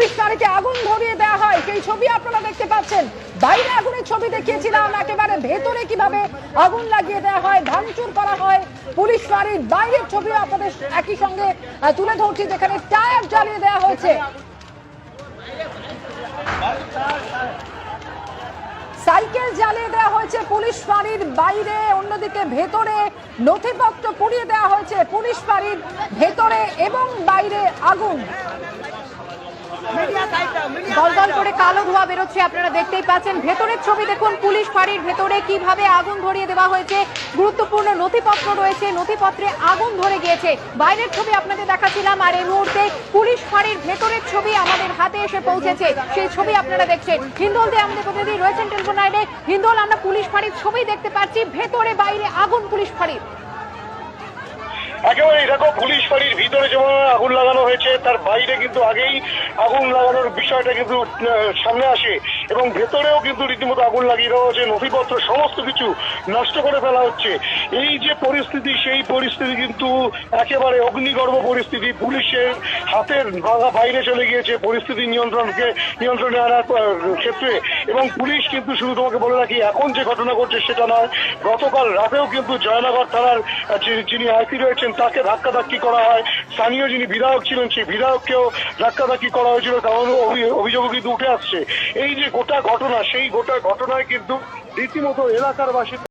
গাড়িতে আগুন ধরিয়ে দেওয়া হয়। সেই ছবি আপনারা দেখতে পাচ্ছেন। বাইরে আগুনের ছবি দেখিয়েছিলাম, একেবারে ভেতরে কীভাবে আগুন লাগিয়ে দেওয়া হয়, ভাঙচুর করা হয়। পুলিশ গাড়ির বাইরের ছবিও আপনাদের একই সঙ্গে তুলে ধরছি, যেখানে টায়ার জ্বালিয়ে দেওয়া হয়েছে। সাইকেল জ্বালিয়ে দেওয়া হয়েছে পুলিশ ফাঁড়ির বাইরে, অন্যদিকে ভেতরে নথিপত্র পুড়িয়ে দেওয়া হয়েছে পুলিশ ফাঁড়ির ভেতরে এবং বাইরে আগুন। দল দল করে কালো ধোঁয়া বেরোচ্ছে আপনারা দেখতেই পাচ্ছেন। ভেতরের ছবি দেখুন পুলিশ ফাঁড়ির ভেতরে কীভাবে আগুন ধরিয়ে দেওয়া হয়েছে। গুরুত্বপূর্ণ নথিপত্র রয়েছে নথিপত্রে আগুন ধরে গিয়েছে। বাইরের ছবি আপনাদের দেখাচ্ছিলাম আর এই মুহূর্তে পুলিশ ফাঁড়ির ভেতরের ছবি আমাদের হাতে এসে পৌঁছেছে। সেই ছবি আপনারা দেখছেন। হিন্দোল দিয়ে আমাদের প্রতিনিধি রয়েছেন টেলিফোন লাইনে। হিন্দোল আমরা পুলিশ ফাঁড়ির ছবি দেখতে পাচ্ছি ভেতরে বাইরে আগুন পুলিশ ফাঁড়ির। একেবারে দেখো পুলিশ ফাঁড়ির ভিতরে যেমন আগুন লাগানো হয়েছে, তার বাইরে কিন্তু আগেই আগুন লাগানোর বিষয়টা কিন্তু সামনে আসে এবং ভেতরেও কিন্তু রীতিমতো আগুন লাগিয়ে দেওয়া হচ্ছে নথিপত্র, সমস্ত কিছু নষ্ট করে ফেলা হচ্ছে। এই যে পরিস্থিতি, সেই পরিস্থিতি কিন্তু একেবারে অগ্নিগর্ভ পরিস্থিতি, পুলিশের হাতের ভাঙা বাইরে চলে গিয়েছে পরিস্থিতি নিয়ন্ত্রণকে, নিয়ন্ত্রণে আনার ক্ষেত্রে। এবং পুলিশ কিন্তু শুধু তোমাকে বলে রাখি, এখন যে ঘটনা ঘটছে সেটা নয়, গতকাল রাতেও কিন্তু জয়নগর থানার যিনি- আইসি রয়েছেন, তাকে ধাক্কাধাক্কি করা হয়। স্থানীয় যিনি বিধায়ক ছিলেন সেই বিধায়ককেও ধাক্কাধাক্কি করা হয়েছিল তেমন অভিযোগ অভিযোগও কিন্তু উঠে আসছে। এই যে গোটা ঘটনা, সেই গোটা ঘটনায় কিন্তু রীতিমতো এলাকার বাসিন্দা